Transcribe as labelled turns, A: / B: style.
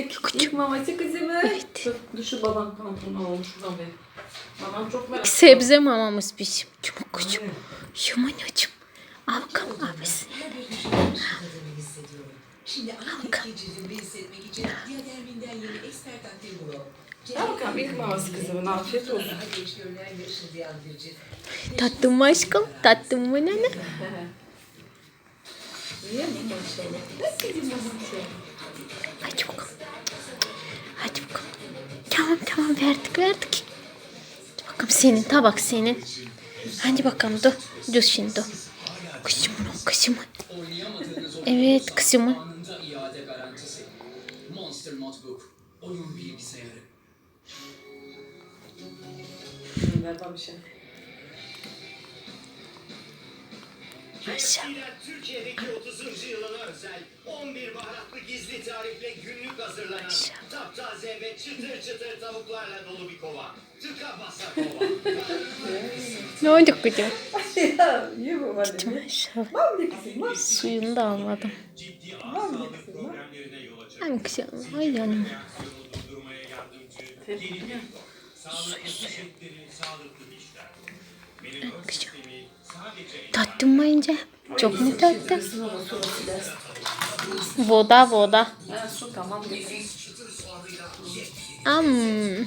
A: İlk, ilk maması kızımı.
B: Evet.
A: Dur şu baban pantolonu olmuş şuradan be. Babam çok merak
B: Sebze mamamız bizim. Kuşum.
A: Evet.
B: Şumanacığım. Al bakalım abisi.
C: Şimdi aynı tecrübemi hissetmek için Diaderminden yeni expert antiviral.
A: Al bakalım ilk maması kızımın afiyet olsun.
B: Tatlım mı aşkım? Tatlım mı nene?
A: Yiyor mu maşallah? Nasıl kızım babam
B: Hadi Tamam tamam verdik verdik. Bakalım senin tabak senin. Hadi bakalım dur. Dur şimdi dur. Kızımın o kızımın. Evet
D: garantisi. Monster Notebook. Oyun bilgisayarı.
A: Ver bana bir şey.
B: Maşallah.
E: Türkiye'deki 30. yılına özel 11 baharatlı tarifle günlük hazırlanan taptaze ve çıtır çıtır tavuklarla dolu bir kova. Tıka basa kova.
B: Ne oldu kızım?
A: ya ye bu hadi. Var.
B: Suyunu da almadım.
A: Var.
B: Ay kızım. Ay canım. Kızım. Tattın mı ince? Çok mu tattın? Voda voda.
A: Ha, su tamam.
B: Am.